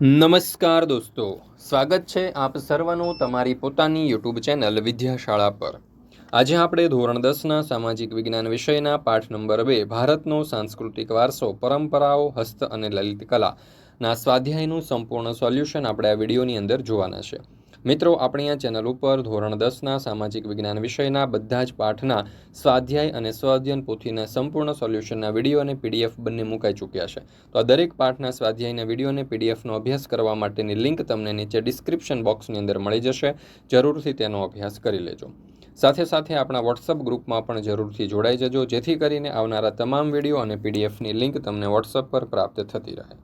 નમસ્કાર દોસ્તો, સ્વાગત છે આપ સર્વનું તમારી પોતાની યુટ્યુબ ચેનલ વિદ્યાશાળા પર. આજે આપણે ધોરણ દસના સામાજિક વિજ્ઞાન વિષયના પાઠ નંબર બે, ભારતનો સાંસ્કૃતિક વારસો, પરંપરાઓ, હસ્ત અને લલિત કલાના સ્વાધ્યાયનું સંપૂર્ણ સોલ્યુશન આપણે આ વિડીયોની અંદર જોવાના છે. મિત્રો, આપણી આ ચેનલ ઉપર ધોરણ દસના સામાજિક વિજ્ઞાન વિષયના બધા જ પાઠના સ્વાધ્યાય અને સ્વાધ્યન પોથીના સંપૂર્ણ સોલ્યુશનના વીડિયો અને પીડીએફ બંને મુકાઈ ચૂક્યા છે. તો આ દરેક પાઠના સ્વાધ્યાયના વીડિયો અને પીડીએફનો અભ્યાસ કરવા માટેની લિંક તમને નીચે ડિસ્ક્રિપ્શન બોક્સની અંદર મળી જશે. જરૂરથી તેનો અભ્યાસ કરી લેજો. સાથે સાથે આપણા વોટ્સઅપ ગ્રુપમાં પણ જરૂરથી જોડાઈ જજો, જેથી કરીને આવનારા તમામ વીડિયો અને પીડીએફની લિંક તમને વોટ્સઅપ પર પ્રાપ્ત થતી રહે.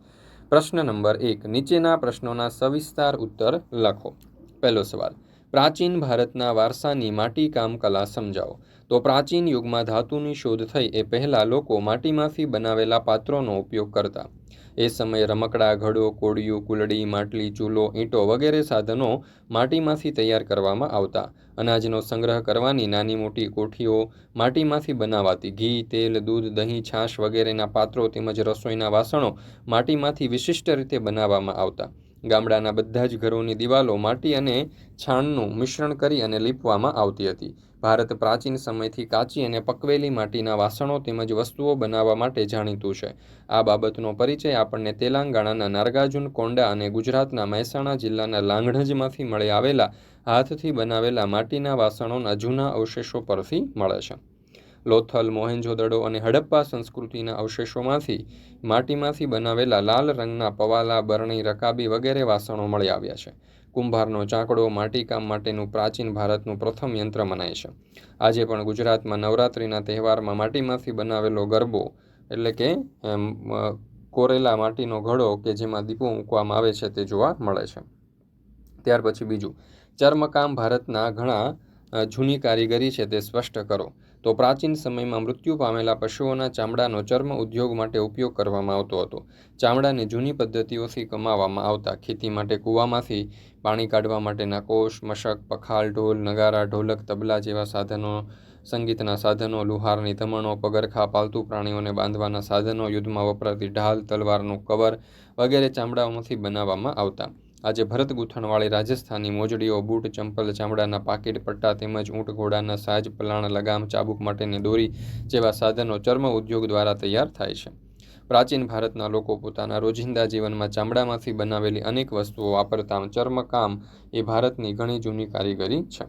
પ્રશ્ન નંબર એક, નીચેના પ્રશ્નોના સવિસ્તાર ઉત્તર લખો. પહેલો સવાલ. પ્રાચીન ભારતના વારસાની માટીકામ કલા સમજાવો. તો પ્રાચીન યુગમાં ધાતુની શોધ થઈ એ પહેલાં લોકો માટીમાંથી બનાવેલા પાત્રોનો ઉપયોગ કરતા. એ સમયે રમકડા, ઘડો કોડિયું કુલડી, માટલી, ચૂલો, ઈંટો વગેરે સાધનો માટીમાંથી તૈયાર કરવામાં આવતા. અનાજનો સંગ્રહ કરવાની નાની મોટી કોઠીઓ માટીમાંથી બનાવાતી. ઘી, તેલ, દૂધ, દહીં, છાશ વગેરેના પાત્રો તેમજ રસોઈના વાસણો માટીમાંથી વિશિષ્ટ રીતે બનાવવામાં આવતા. ગામડાના બધા જ ઘરોની દિવાલો માટી અને છાણનું મિશ્રણ કરી અને લીપવામાં આવતી હતી. ભારત પ્રાચીન સમયથી કાચી અને પકવેલી માટીના વાસણો તેમજ વસ્તુઓ બનાવવા માટે જાણીતું છે. આ બાબતનો પરિચય આપણને તેલંગાણાના નારગાર્જુન કોંડા અને ગુજરાતના મહેસાણા જિલ્લાના લાંગણજમાંથી મળી આવેલા હાથથી બનાવેલા માટીના વાસણોના જૂના અવશેષો પરથી મળે છે. લોથલ મોહેંજોદડો અને હડપ્પા સંસ્કૃતિના અવશેષોમાંથી માટીમાંથી બનાવેલા લાલ રંગના પવાલા, બરણી, રકાબી વગેરે વાસણો મળી આવ્યા છે. કુંભારનો ચાકડો માટીકામ માટેનું પ્રાચીન ભારતનું પ્રથમ યંત્ર મનાય છે. આજે પણ ગુજરાતમાં નવરાત્રિના તહેવારમાં માટીમાંથી બનાવેલો ગરબો, એટલે કે કોરેલા માટીનો ઘડો કે જેમાં દીપો મૂકવામાં આવે છે તે જોવા મળે છે. ત્યાર પછી બીજું, ચર્મકામ ભારતના ઘણા જૂની કારીગરી છે તે સ્પષ્ટ કરો. તો પ્રાચીન સમયમાં મૃત્યુ પામેલા પશુઓના ચામડાનો ચર્મ ઉદ્યોગ માટે ઉપયોગ કરવામાં આવતો હતો. ચામડાને જૂની પદ્ધતિઓથી કમાવામાં આવતા ખેતી માટે કૂવામાંથી પાણી કાઢવા માટેના કોષ, મશક પખાલ ઢોલ, નગારા, ઢોલક, તબલા જેવા સાધનો, સંગીતના સાધનો, લુહારની ધમણો, પગરખા, પાલતુ પ્રાણીઓને બાંધવાના સાધનો, યુદ્ધમાં વપરાતી ઢાલ, તલવારનું કવર વગેરે ચામડાઓમાંથી બનાવવામાં આવતા. આજે ભરત ગૂંથણવાળી રાજસ્થાની મોજડીઓ, બૂટ, ચંપલ, ચામડાના પાકીટ, પટ્ટા તેમજ ઊંટ ઘોડાના સાજ, પલાણ, લગામ, ચાબુક માટેની દોરી જેવા સાધનો ચર્મ ઉદ્યોગ દ્વારા તૈયાર થાય છે. પ્રાચીન ભારતના લોકો પોતાના રોજિંદા જીવનમાં ચામડામાંથી બનાવેલી અનેક વસ્તુઓ વાપરતા ચર્મકામ એ ભારતની ઘણી જૂની કારીગરી છે.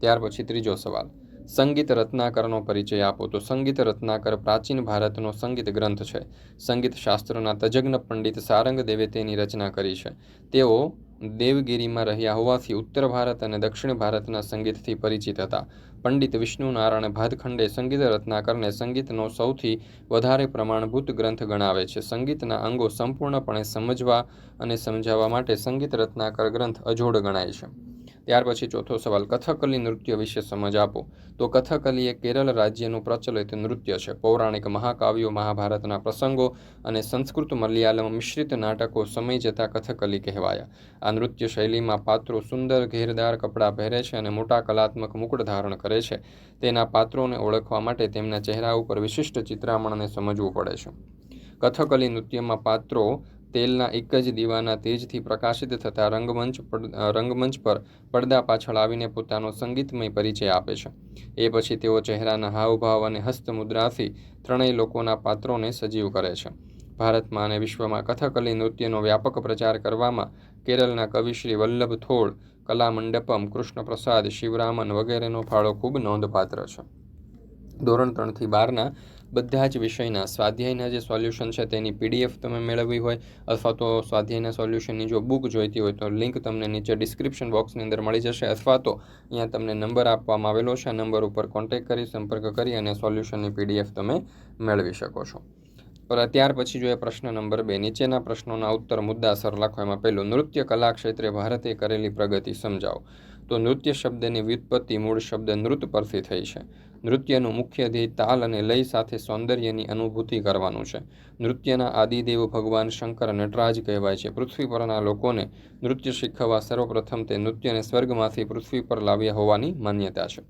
ત્યાર પછી ત્રીજો સવાલ. સંગીત રત્નાકરનો પરિચય આપો. તો સંગીત રત્નાકર પ્રાચીન ભારતનો સંગીત ગ્રંથ છે. સંગીત શાસ્ત્રના તજજ્ઞ પંડિત સારંગ દેવે તેની રચના કરી છે. તેઓ દેવગીરીમાં રહ્યા હોવાથી ઉત્તર ભારત અને દક્ષિણ ભારતના સંગીતથી પરિચિત હતા. પંડિત વિષ્ણુ નારાયણ ભાતખંડે સંગીત રત્નાકરને સંગીતનો સૌથી વધારે પ્રમાણભૂત ગ્રંથ ગણાવે છે. સંગીતના અંગો સંપૂર્ણપણે સમજવા અને સમજાવવા માટે સંગીત રત્નાકર ગ્રંથ અજોડ ગણાય છે. ત્યાર પછી ચોથો સવાલ, કથકલી નૃત્ય વિશે સમજ આપો. તો કથકલી એ કેરળ રાજ્યનું પ્રચલિત નૃત્ય છે. પૌરાણિક મહાકાવ્યો, મહાભારતના પ્રસંગો અને સંસ્કૃત મલયાલમ મિશ્રિત નાટકો સમય જતાં કથકલી કહેવાયા. આ નૃત્ય શૈલીમાં પાત્રો સુંદર, ઘેરદાર કપડાં પહેરે છે અને મોટા કલાત્મક મુકુટ ધારણ કરે છે. તેના પાત્રોને ઓળખવા માટે તેમના ચહેરા ઉપર વિશિષ્ટ ચિત્રામણને સમજવું પડે છે. કથકલી નૃત્યમાં પાત્રો તેલના એક જ દીવાના તેજથી પ્રકાશિત થતા રંગમંચ રંગમંચ પર પડદા પાછળ આવીને પોતાનો સંગીતમય પરિચય આપે છે. એ પછી તેઓ ચહેરાના હાવભાવ અને હસ્તમુદ્રાથી ત્રણેય લોકોના પાત્રોને સજીવ કરે છે. ભારતમાં અને વિશ્વમાં કથકલી નૃત્યનો વ્યાપક પ્રચાર કરવામાં કેરળના કવિ શ્રી વલ્લભ થોળ કલા મંડપમ કૃષ્ણપ્રસાદ, શિવરામન વગેરેનો ફાળો ખૂબ નોંધપાત્ર છે. ધોરણ ત્રણથી બારના બધા જ વિષયના, સ્વાધ્યાયના જે સોલ્યુશન છે તેની પીડીએફ તમે મેળવવી હોય અથવા તો સ્વાધ્યાયના સોલ્યુશનની જો બુક જોઈતી હોય તો લિંક તમને નીચે ડિસ્ક્રિપ્શન બોક્સની અંદર મળી જશે અથવા તો અહીંયા તમને નંબર આપવામાં આવેલો છે. આ નંબર ઉપર કોન્ટેક્ટ કરી, સંપર્ક કરી અને સોલ્યુશનની પીડીએફ તમે મેળવી શકો છો. ત્યાર પછી જોઈએ પ્રશ્ન નંબર બે, નીચેના પ્રશ્નોના ઉત્તર મુદ્દાસર લખો, એમાં પહેલું, નૃત્ય કલા ક્ષેત્રે ભારતે કરેલી પ્રગતિ સમજાવો. તો નૃત્ય શબ્દની વ્યુત્પત્તિ મૂળ શબ્દ નૃત્ય પરથી થઈ છે. નૃત્યનું મુખ્ય ધ્યેય તાલ અને લય સાથે સૌંદર્યની અનુભૂતિ કરવાનું છે. નૃત્યના આદિદેવ ભગવાન શંકર નટરાજ કહેવાય છે. પૃથ્વી પરના લોકોને નૃત્ય શીખવવા સર્વપ્રથમ તે નૃત્યને સ્વર્ગમાંથી પૃથ્વી પર લાવ્યા હોવાની માન્યતા છે.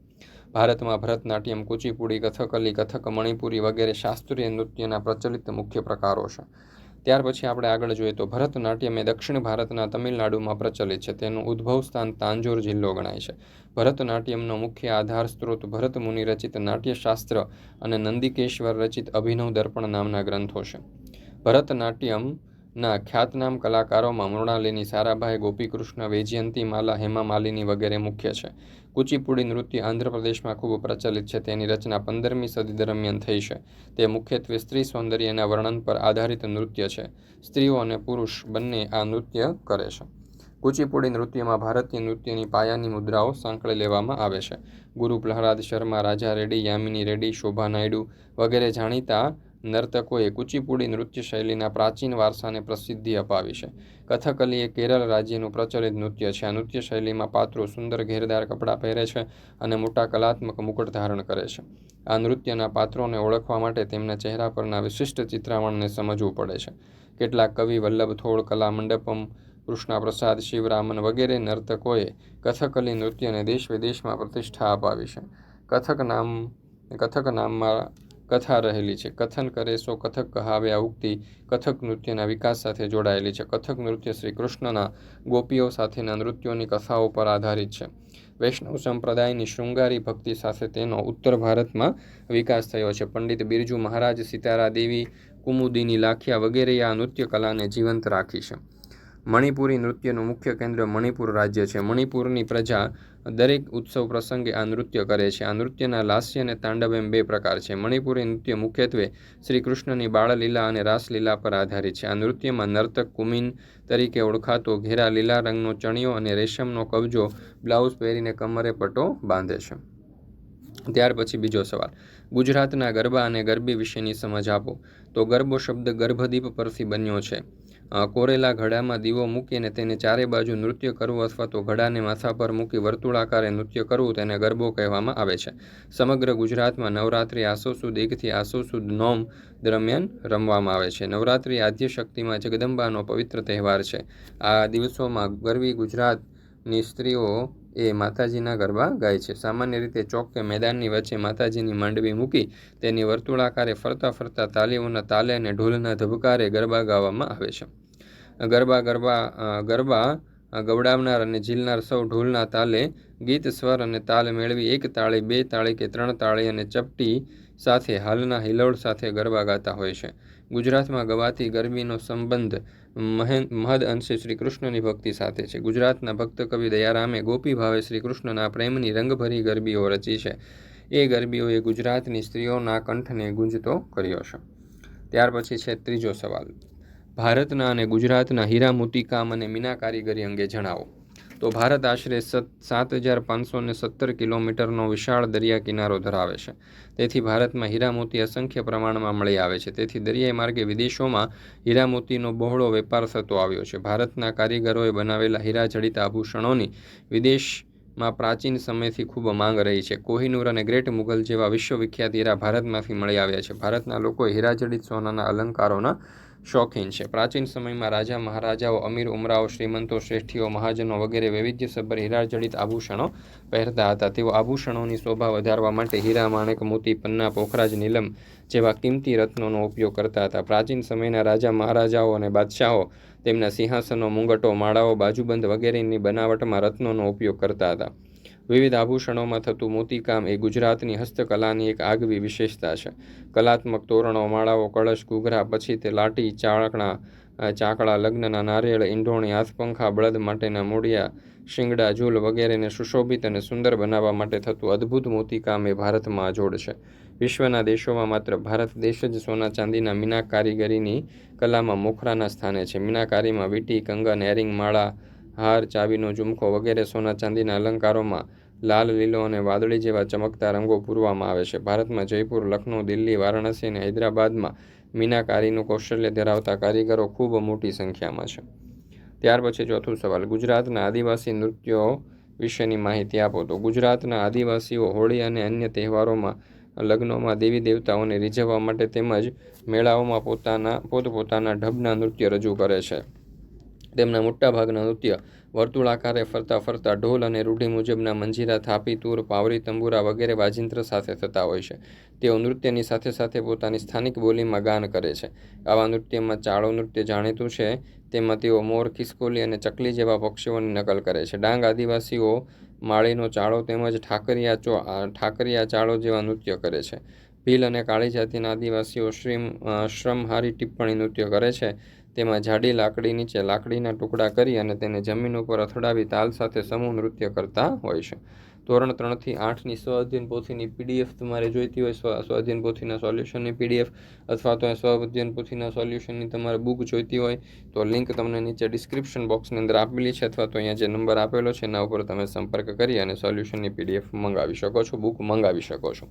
ભારતમાં ભરતનાટ્યમ, કુચીપુડી, કથકલી, કથક, મણિપુરી વગેરે શાસ્ત્રીય નૃત્યના પ્રચલિત મુખ્ય પ્રકારો છે. ત્યાર પછી આપણે આગળ જોઈએ તો ભરતનાટ્યમ એ દક્ષિણ ભારતના તમિલનાડુમાં પ્રચલિત છે. તેનું ઉદ્ભવ સ્થાન તાંજોર જિલ્લો ગણાય છે. ભરતનાટ્યમનો મુખ્ય આધાર સ્ત્રોત ભરત મુનિ રચિત નાટ્યશાસ્ત્ર અને નંદિકેશ્વર રચિત અભિનવ દર્પણ નામના ગ્રંથો છે. ભરતનાટ્યમના ખ્યાતનામ કલાકારોમાં મૃણાલિની સારાભાઈ, ગોપીકૃષ્ણ, વૈજયંતી માલા, હેમા માલિની વગેરે મુખ્ય છે. કુચીપુડી નૃત્ય આંધ્રપ્રદેશમાં ખૂબ પ્રચલિત છે. તેની રચના પંદરમી સદી દરમિયાન થઈ છે. તે મુખ્યત્વે સ્ત્રી સૌંદર્યના વર્ણન પર આધારિત નૃત્ય છે. સ્ત્રીઓ અને પુરુષ બંને આ નૃત્ય કરે છે. કુચીપુડી નૃત્યમાં ભારતીય નૃત્યની પાયાની મુદ્રાઓ સાંકળી લેવામાં આવે છે. ગુરુ પ્રહલાદ શર્મા, રાજા રેડ્ડી, યામિની રેડ્ડી, શોભા નાયડુ વગેરે જાણીતા નર્તકોએ કુચીપુડી નૃત્ય શૈલીના પ્રાચીન વારસાને પ્રસિદ્ધિ અપાવી છે. કથકલી એ કેરળ રાજ્યનું પ્રચલિત નૃત્ય છે. આ નૃત્ય શૈલીમાં પાત્રો સુંદર ઘેરદાર કપડાં પહેરે છે અને મોટા કલાત્મક મુકુટ ધારણ કરે છે. આ નૃત્યના પાત્રોને ઓળખવા માટે તેમના ચહેરા પરના વિશિષ્ટ ચિત્રાવણને સમજવું પડે છે. કેટલાક કવિ વલ્લભ થોળ, કલા મંડપમ, કૃષ્ણપ્રસાદ, શિવરામન વગેરે નર્તકોએ કથકલી નૃત્યને દેશ વિદેશમાં પ્રતિષ્ઠા અપાવી છે. કથક નામ, કથક નામમાં કથા રહેલી છે. કથન કરે સો કથક કહાવે આ કથક નૃત્યના વિકાસ સાથે જોડાયેલી છે. કથક નૃત્ય શ્રી કૃષ્ણના ગોપીઓ સાથેના નૃત્યોની કથાઓ પર આધારિત છે. વૈષ્ણવ સંપ્રદાયની શૃંગારી ભક્તિ સાથે તેનો ઉત્તર ભારતમાં વિકાસ થયો છે. પંડિત બિરજુ મહારાજ સિતારા દેવી કુમુદીની લાખિયા વગેરે આ નૃત્ય કલાને જીવંત રાખી છે. મણિપુરી નૃત્યનું મુખ્ય કેન્દ્ર મણિપુર રાજ્ય છે. મણિપુરની પ્રજા દરેક ઉત્સવ પ્રસંગે આ નૃત્ય કરે છે. આ નૃત્યના લાસ્ય અને તાંડવ એમ બે પ્રકાર છે. મણિપુરી નૃત્ય મુખ્યત્વે શ્રી કૃષ્ણની બાળલીલા અને રાસલીલા પર આધારિત છે. આ નૃત્યમાં નર્તક, કુમિન તરીકે ઓળખાતો ઘેરા લીલા રંગનો ચણિયો અને રેશમનો કબજો બ્લાઉઝ પહેરીને કમરે પટો બાંધે છે. ત્યાર પછી બીજો સવાલ. ગુજરાતના ગરબા અને ગરબી વિશેની સમજ આપો. તો ગરબો શબ્દ ગર્ભદીપ પરથી બન્યો છે. કોરેલા ઘડામાં દીવો મૂકીને તેને ચારે બાજુ નૃત્ય કરવું અથવા તો ઘડાને માથા પર મૂકી વર્તુળાકારે નૃત્ય કરવું તેને ગરબો કહેવામાં આવે છે. સમગ્ર ગુજરાતમાં નવરાત્રિ આસો સુદ એકથી આસો સુદ નોમ દરમિયાન રમવામાં આવે છે. નવરાત્રિ આદ્ય શક્તિમાં જગદંબાનો પવિત્ર તહેવાર છે. આ દિવસોમાં ગરવી ગુજરાતની સ્ત્રીઓ એ માતાજીના ગરબા ગાય છે. સામાન્ય રીતે ચોક કે મેદાનની વચ્ચે માતાજીની માંડવી મૂકી તેની વર્તુળાકારે ફરતા ફરતા તાલીઓના તાલે અને ઢોલના ધબકારે ગરબા ગાવામાં આવે છે. ગરબા ગરબા ગરબા ગવડાવનાર અને ઝીલનાર સૌ ઢોલના તાલે ગીત સ્વર અને તાલ મેળવી એક તાળી, બે તાળી કે ત્રણ તાળી અને ચપટી સાથે હાલના હિલોળ સાથે ગરબા ગાતા હોય છે. ગુજરાતમાં ગવાતી ગરબીનો સંબંધ મહદ અંશે શ્રી કૃષ્ણની ભક્તિ સાથે છે. ગુજરાતના ભક્ત કવિ દયારામે ગોપી ભાવે શ્રી કૃષ્ણના પ્રેમની રંગભરી ગરબીઓ રચી છે. એ ગરબીઓએ ગુજરાતની સ્ત્રીઓના કંઠને ગુંજતો કર્યો છે. ત્યાર પછી છે ત્રીજો સવાલ. ભારતના અને ગુજરાતના હીરા મોતીકામ અને મીના કારીગરી અંગે જણાવો. તો ભારત આશરે સાત હજાર પાંચસો ને સત્તર કિલોમીટરનો વિશાળ દરિયા કિનારો ધરાવે છે. તેથી ભારતમાં હીરા મોતી અસંખ્ય પ્રમાણમાં મળી આવે છે. તેથી દરિયાઈ માર્ગે વિદેશોમાં હીરા મોતીનો બહોળો વેપાર થતો આવ્યો છે. ભારતના કારીગરોએ બનાવેલા હીરા જડિત આભૂષણોની વિદેશમાં પ્રાચીન સમયથી ખૂબ માંગ રહી છે. કોહિનૂર અને ગ્રેટ મુગલ જેવા વિશ્વવિખ્યાત હીરા ભારતમાંથી મળી આવ્યા છે. ભારતના લોકોએ હીરાજડિત સોનાના અલંકારોના શોખીન છે. પ્રાચીન સમયમાં રાજા, મહારાજાઓ, અમીર, ઉમરાઓ, શ્રીમંતો, શ્રેષ્ઠીઓ, મહાજનો વગેરે વૈવિધ્યસભર હીરાજડિત આભૂષણો પહેરતા હતા. તેઓ આભૂષણોની શોભા વધારવા માટે હીરા, માણેક, મોતી, પન્ના, પોખરાજ, નીલમ જેવા કિંમતી રત્નોનો ઉપયોગ કરતા હતા. પ્રાચીન સમયના રાજા, મહારાજાઓ અને બાદશાહો તેમના સિંહાસનો, મુંગટો, માળાઓ, બાજુબંધ વગેરેની બનાવટમાં રત્નોનો ઉપયોગ કરતા હતા. વિવિધ આભૂષણોમાં થતું મોતીકામ એ ગુજરાતની હસ્તકલાની એક આગવી વિશેષતા છે. કલાત્મક તોરણો, માળાઓ, કળશ, ઘૂઘરા, પછી તે લાટી ચાળકણા ચાકડા, લગ્નના નારિયેળ, ઈંઢોણી, હાથપંખા, બળદ માટેના મૂળિયા, શિંગડા, ઝૂલ વગેરેને સુશોભિત અને સુંદર બનાવવા માટે થતું અદ્ભુત મોતીકામ એ ભારતમાં અજોડ છે. વિશ્વના દેશોમાં માત્ર ભારત દેશ જ સોના ચાંદીના મીના કારીગરીની કલામાં મોખરાના સ્થાને છે. મીનાકારીમાં વીટી, કંગન એરિંગ માળા, હાર ચાવીનો ઝુમખો વગેરે સોના ચાંદીના અલંકારોમાં લાલ, લીલો અને વાદળી જેવા ચમકતા રંગો પૂરવામાં આવે છે. ભારતમાં જયપુર લખનૌ દિલ્હી, વારાણસી અને હૈદરાબાદમાં મીનાકારીનું કૌશલ્ય ધરાવતા કારીગરો ખૂબ મોટી સંખ્યામાં છે. ત્યાર પછી ચોથું સવાલ, ગુજરાતના આદિવાસી નૃત્યો વિશેની માહિતી આપો તો ગુજરાતના આદિવાસીઓ હોળી અને અન્ય તહેવારોમાં લગ્નોમાં દેવી દેવતાઓને રીઝવવા માટે તેમજ મેળાઓમાં પોતાના, પોતપોતાના ઢબના નૃત્ય રજૂ કરે છે. તેમના મોટાભાગના નૃત્ય વર્તુળાકારે ફરતા ફરતા ઢોલ અને રૂઢિ મુજબના મંજીરા થાપી, તૂર, પાવરી, તંબુરા વગેરે વાજિંત્ર સાથે થતા હોય છે. તેઓ નૃત્યની સાથે સાથે પોતાની સ્થાનિક બોલીમાં ગાન કરે છે. આવા નૃત્યમાં ચાળો નૃત્ય જાણીતું છે. તેમાં તેઓ મોર, ખિસકોલી અને ચકલી જેવા પક્ષીઓની નકલ કરે છે. ડાંગ આદિવાસીઓ માળીનો ચાળો તેમજ ઠાકરિયા ચો ઠાકરિયા ચાળો જેવા નૃત્ય કરે છે. ભીલ અને કાળી જાતિના આદિવાસીઓ શ્રીમ શ્રમહારી ટિપ્પણી નૃત્ય કરે છે. તેમાં જાડી લાકડી નીચે લાકડીના ટુકડા કરી અને તેને જમીન ઉપર અથડાવી તાલ સાથે સમૂહ નૃત્ય કરતા હોય છે. ધોરણ ત્રણથી આઠની સ્વ અધ્યયન પોથીની પીડીએફ તમારે જોઈતી હોય સ્વઅધ્યયન સ્વ અધ્યયન પોથીના સોલ્યુશનની પીડીએફ અથવા તો સ્વઅધ્યયન પોથીના સોલ્યુશનની તમારે બુક જોઈતી હોય, તો લિંક તમને નીચે ડિસ્ક્રિપ્શન બોક્સની અંદર આપેલી છે અથવા તો અહીંયા જે નંબર આપેલો છે, એના ઉપર તમે સંપર્ક કરી અને સોલ્યુશનની પીડીએફ મંગાવી શકો છો, બુક મંગાવી શકો છો.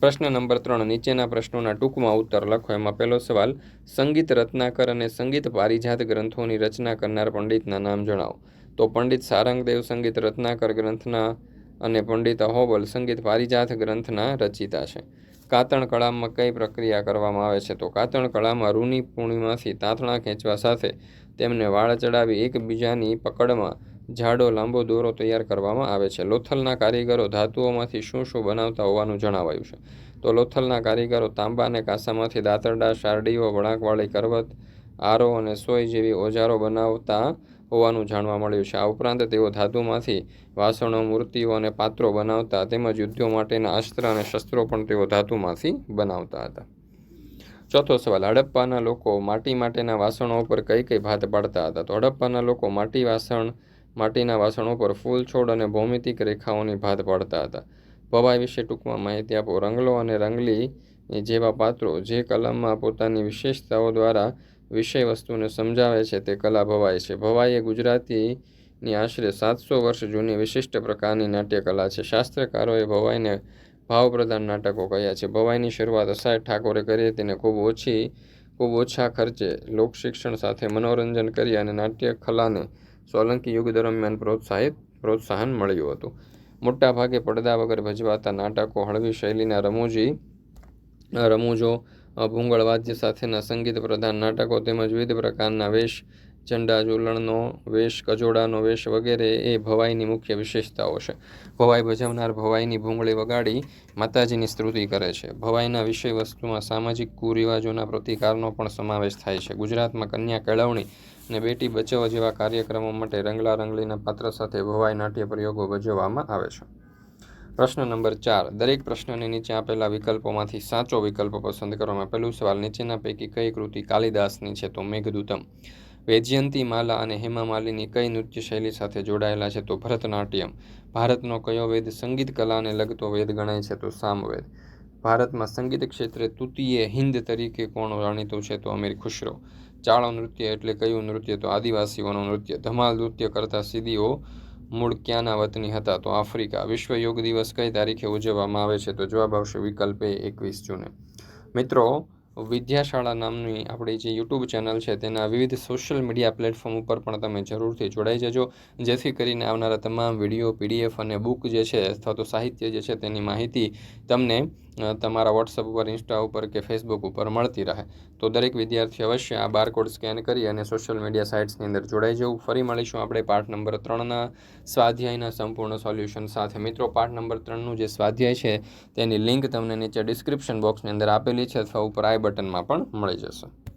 પ્રશ્ન નંબર ત્રણ, નીચેના પ્રશ્નોના ટૂંકમાં ઉત્તર લખો. એમાં પહેલો સવાલ, સંગીત રત્નાકર અને સંગીત પારિજાત ગ્રંથોની રચના કરનાર પંડિતના નામ જણાવો. તો પંડિત સારંગદેવ સંગીત રત્નાકર ગ્રંથના અને પંડિત અહોબલ સંગીત પારિજાત ગ્રંથના રચિતા છે. કાતણ કળામાં કઈ પ્રક્રિયા કરવામાં આવે છે? તો કાતણ કળામાં રૂની પૂર્ણિમાથી તાંતણા ખેંચવા સાથે તેમને વાળ ચડાવી એકબીજાની પકડમાં જાડો લાંબો દોરો તૈયાર કરવામાં આવે છે. લોથલના કારીગરો ધાતુઓમાંથી શું શું બનાવતા હોવાનું જણાવાયું છે. તો લોથલના કારીગરો તાંબા અને કાંસામાંથી દાંતરડા, શારડીઓ, વળાંકવાળી કરવત, આરો અને સોય જેવી ઓજારો બનાવતા હોવાનું જાણવા મળ્યું છે. આ ઉપરાંત તેઓ ધાતુમાંથી વાસણો, મૂર્તિઓ અને પાત્રો બનાવતા તેમજ યુદ્ધો માટેના અસ્ત્ર અને શસ્ત્રો પણ તેઓ ધાતુમાંથી બનાવતા હતા. ચોથો સવાલ, હડપ્પાના લોકો માટી માટેના વાસણો ઉપર કઈ કઈ ભાત પાડતા હતા? તો હડપ્પાના લોકો માટી વાસણ માટીના વાસણો પર ફૂલ છોડ અને ભૌમિતિક રેખાઓની ભાત પાડતા હતા. ભવાઈ વિશે ટૂંકમાં માહિતી આપો. રંગલો અને રંગલી જેવા પાત્રો જે કલામાં પોતાની વિશેષતાઓ દ્વારા વિષય વસ્તુને સમજાવે છે, તે કલા ભવાઈ છે. ભવાઈ એ ગુજરાતીની આશરે સાતસો વર્ષ જૂની વિશિષ્ટ પ્રકારની નાટ્યકલા છે. શાસ્ત્રકારોએ ભવાઈને ભાવપ્રધાન નાટકો કહ્યા છે. ભવાઈની શરૂઆત અસાય ઠાકોરે કરી તેને ખૂબ ઓછી, ખૂબ ઓછા ખર્ચે લોકશિક્ષણ સાથે મનોરંજન કરી અને નાટ્ય કલાને સોલંકી યુગ દરમિયાન પ્રોત્સાહિત, પ્રોત્સાહન મળ્યું હતું. મોટાભાગે પડદા વગર ભજવાતા નાટકો, હળવી શૈલીના રમૂજી, રમૂજો ભૂંગળ વાદ્ય સાથેના સંગીત પ્રધાન નાટકો તેમજ વિવિધ પ્રકારના વેશ ઝંડા ઝૂલણનો વેશ, કજોડાનો વેશ વગેરે એ ભવાઈની મુખ્ય વિશેષતાઓ છે. ભવાઈ ભજવનાર ભવાઈની ભૂંગળી વગાડી માતાજીની સ્તુતિ કરે છે. ભવાઈના વિષય વસ્તુમાં સામાજિક કુરિવાજોના પ્રતિકારનો પણ સમાવેશ થાય છે. ગુજરાતમાં કન્યા કેળવણી અને બેટી બચાવો જેવા કાર્યક્રમો માટે રંગલા રંગલીના પાત્ર સાથે ભવાઈ નાટ્ય પ્રયોગો ભજવવામાં આવે છે. પ્રશ્ન નંબર ચાર. દરેક પ્રશ્નની નીચે આપેલા વિકલ્પોમાંથી સાચો વિકલ્પ પસંદ કરવામાં પહેલું સવાલ, નીચેના પૈકી કઈ કૃતિ કાલિદાસની છે? તો મેઘદૂતમ. વૈજયંતી માલા અને હેમા માલિની કઈ નૃત્ય શૈલી સાથે જોડાયેલા છે તો ભરતનાટ્યમ. ભારતનો કયો વેદ સંગીત કલાને લગતો વેદ ગણાય છે તો સામવેદ. ભારતમાં સંગીત ક્ષેત્રે તૃતીય હિન્દ તરીકે કોણ જાણીતું છે તો અમીર ખુશરો. ચાળો નૃત્ય એટલે કયું નૃત્ય તો આદિવાસીઓનું નૃત્ય. ધમાલ નૃત્ય કરતા સિદ્ધિઓ મૂળ ક્યાંના વતની હતા તો આફ્રિકા. વિશ્વ યોગ દિવસ કઈ તારીખે ઉજવવામાં આવે છે તો જવાબ આવશે વિકલ્પ એ એકવીસ જૂને. મિત્રો વિદ્યાશાળા નામની આપણી જે યુટ્યુબ ચેનલ છે, તેના વિવિધ સોશિયલ મીડિયા પ્લેટફોર્મ ઉપર પણ તમે જરૂરથી જોડાઈ જજો. જેથી કરીને આવનારા તમામ વીડિયો પીડીએફ અને બુક જે છે અથવા તો સાહિત્ય જે છે, તેની માહિતી તમને તમારા વોટ્સઅપ ઉપર ઇન્સ્ટા ઉપર કે ફેસબુક ઉપર મળતી રહે. તો દરેક વિદ્યાર્થી અવશ્ય આ બારકોડ સ્કેન કરી અને સોશિયલ મીડિયા સાઇટ્સની અંદર જોડાઈ જવું. ફરી મળીશું આપણે પાઠ નંબર ત્રણના સ્વાધ્યાયના સંપૂર્ણ સોલ્યુશન સાથે. મિત્રો, પાઠ નંબર ત્રણનું જે સ્વાધ્યાય છે, તેની લિંક તમને નીચે ડિસ્ક્રિપ્શન બોક્સની અંદર આપેલી છે અથવા ઉપર આઈ બટનમાં પણ મળી જશે.